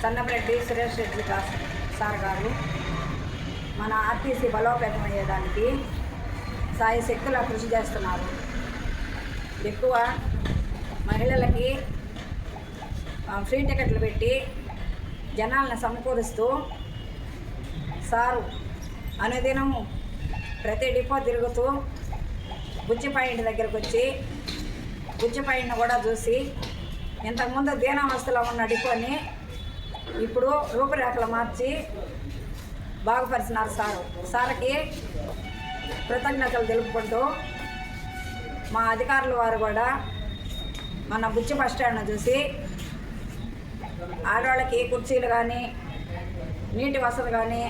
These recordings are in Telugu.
సన్నపరెడ్డి సురేష్ రెడ్డి సార్ గారు. మన ఆర్టీసీ బలోపేతం అయ్యేదానికి సాయి శక్తుల కృషి చేస్తున్నారు. ఎక్కువ మహిళలకి ఫ్రీ టికెట్లు పెట్టి జనాలను సమకూరుస్తూ సారు అనుదినం ప్రతి డిపో తిరుగుతూ బుచ్చి పాయింట్ దగ్గరకు వచ్చి బుచ్చి పాయింట్ని కూడా చూసి ఇంతకుముందు దీనావస్థలో ఉన్న డిపోని ఇప్పుడు రూపురేఖలు మార్చి బాగుపరిచినారు సారు. సార్కి కృతజ్ఞతలు తెలుపుకుంటూ మా అధికారుల వారు కూడా మన బుచ్చి బస్ స్టాండ్ను చూసి ఆడవాళ్ళకి కుర్చీలు కానీ నీటి వసతులు కానీ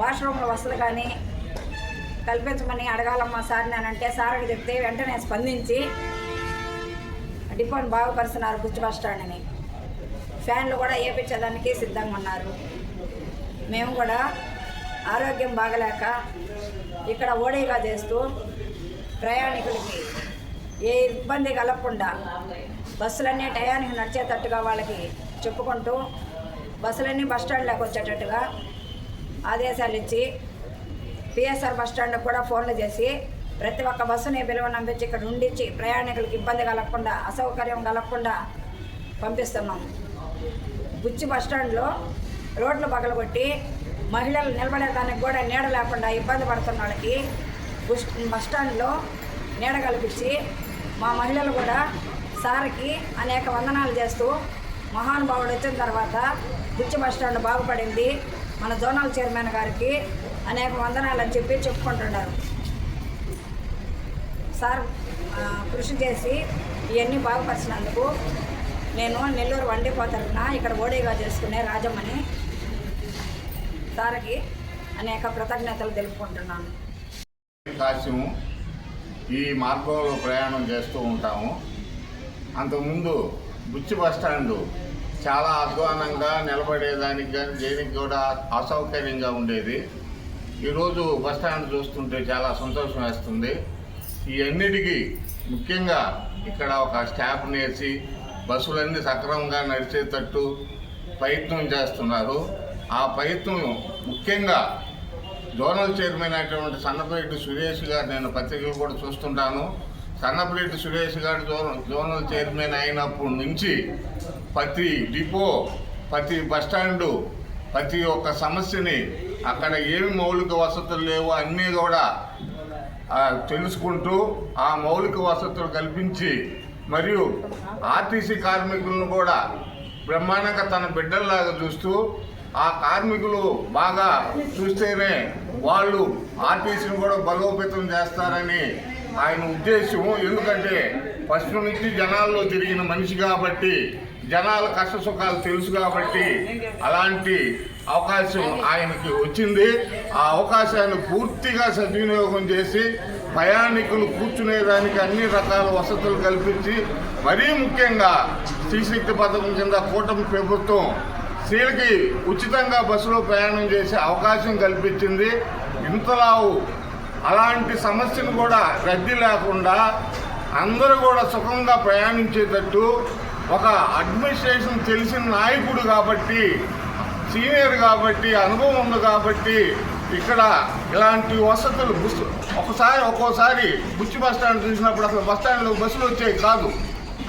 వాష్రూమ్ల వసతులు కానీ కల్పించమని అడగాలమ్మా సార్ని అని అంటే సార్కి చెప్తే వెంటనే స్పందించి డిపోని బాగుపరుస్తున్నారు బుచ్చి బస్ స్టాండ్ని. ఫ్యాన్లు కూడా వేయించడానికి సిద్ధంగా ఉన్నారు. మేము కూడా ఆరోగ్యం బాగలేక ఇక్కడ ఓడేగా చేస్తూ ప్రయాణికులకి ఏ ఇబ్బంది కలగకుండా బస్సులన్నీ టయానికి నడిచేటట్టుగా వాళ్ళకి చెప్పుకుంటూ బస్సులన్నీ బస్ స్టాండ్లోకి వచ్చేటట్టుగా ఆదేశాలు ఇచ్చి పిఎస్ఆర్ బస్ స్టాండ్కి కూడా ఫోన్లు చేసి ప్రతి ఒక్క బస్సుని పిలువ నంపించి ఇక్కడ ఉండించి ప్రయాణికులకు ఇబ్బంది కలగకుండా అసౌకర్యం కలగకుండా పంపిస్తున్నాం బుచ్చి బస్ స్టాండ్లో రోడ్లు పగలగొట్టి మహిళలు నిలబడేదానికి కూడా నీడ లేకుండా ఇబ్బంది పడుతున్న వాళ్ళకి బుస్ బస్ స్టాండ్లో నీడ కల్పించి మా మహిళలు కూడా సార్కి అనేక వందనాలు చేస్తూ మహానుభావుడు వచ్చిన తర్వాత బుచ్చి బస్ స్టాండ్ బాగుపడింది. మన జోనల్ చైర్మన్ గారికి అనేక వందనాలు అని చెప్పి చెప్పుకుంటున్నారు. సార్ కృషి చేసి ఇవన్నీ బాగుపరిచినందుకు నేను నెల్లూరు వండిపో తరఫున ఇక్కడ ఓడేగా చేసుకునే రాజమ్మని సార్కి అనేక కృతజ్ఞతలు తెలుపుకుంటున్నాను. కాశ్యము ఈ మార్గంలో ప్రయాణం చేస్తూ ఉంటాము. అంతకుముందు బుచ్చి బస్ స్టాండ్ చాలా అధ్వానంగా నిలబడేదానికి కానీ దేనికి కూడా అసౌకర్యంగా ఉండేది. ఈరోజు బస్ స్టాండ్ చూస్తుంటే చాలా సంతోషం వేస్తుంది. ఈ అన్నిటికీ ముఖ్యంగా ఇక్కడ ఒక స్టాఫ్ నేర్చి బస్సులన్నీ సక్రమంగా నడిచేటట్టు ప్రయత్నం చేస్తున్నారు. ఆ ప్రయత్నం ముఖ్యంగా జోనల్ చైర్మన్ అయినటువంటి సన్నపరెడ్డి సురేష్ గారు నేను పత్రికలు కూడా చూస్తుంటాను. సన్నపరెడ్డి సురేష్ గారు జోన జోనల్ చైర్మన్ అయినప్పటి నుంచి ప్రతి డిపో ప్రతి బస్టాండు ప్రతి ఒక్క సమస్యని అక్కడ ఏమి మౌలిక వసతులు లేవో అన్నీ కూడా తెలుసుకుంటూ ఆ మౌలిక వసతులు కల్పించి మరియు ఆర్టీసీ కార్మికులను కూడా బ్రహ్మాండంగా తన బిడ్డల్లాగా చూస్తూ ఆ కార్మికులు బాగా చూస్తేనే వాళ్ళు ఆర్టీసీని కూడా బలోపేతం చేస్తారని ఆయన ఉద్దేశం ఎందుకంటే ఫస్ట్ నుంచి జనాల్లో తిరిగిన మనిషి కాబట్టి జనాల కష్ట సుఖాలు తెలుసు కాబట్టి అలాంటి అవకాశం ఆయనకి వచ్చింది. ఆ అవకాశాన్ని పూర్తిగా సద్వినియోగం చేసి ప్రయాణికులు కూర్చునేదానికి అన్ని రకాల వసతులు కల్పించి మరీ ముఖ్యంగా శ్రీశక్తి పథకం కింద కూటమి ప్రభుత్వం స్త్రీలకి ఉచితంగా బస్సులో ప్రయాణం చేసే అవకాశం కల్పించింది. ఇంతలావు అలాంటి సమస్యను కూడా రద్దీ లేకుండా అందరూ కూడా సుఖంగా ప్రయాణించేటట్టు ఒక అడ్మినిస్ట్రేషన్ తెలిసిన నాయకుడు కాబట్టి సీనియర్ కాబట్టి అనుభవం ఉంది కాబట్టి ఇక్కడ ఇలాంటి వసతులు బుస్ ఒకసారి ఒక్కోసారి బుచ్చి బస్ స్టాండ్ చూసినప్పుడు అసలు బస్ స్టాండ్లో బస్సులు వచ్చేవి కాదు.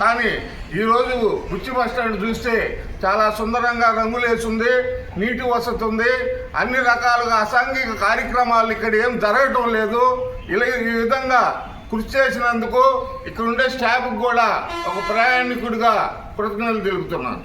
కానీ ఈరోజు బుచ్చి బస్ స్టాండ్ చూస్తే చాలా సుందరంగా రంగులేసింది నీటి వసతి ఉంది అన్ని రకాలుగా అసాంఘిక కార్యక్రమాలు ఇక్కడ ఏం జరగటం లేదు. ఇలా ఈ విధంగా కృషి చేసినందుకు ఇక్కడ ఉండే స్టాఫ్కి కూడా ఒక ప్రయాణికుడిగా కృతజ్ఞతలు తెలుపుతున్నాను.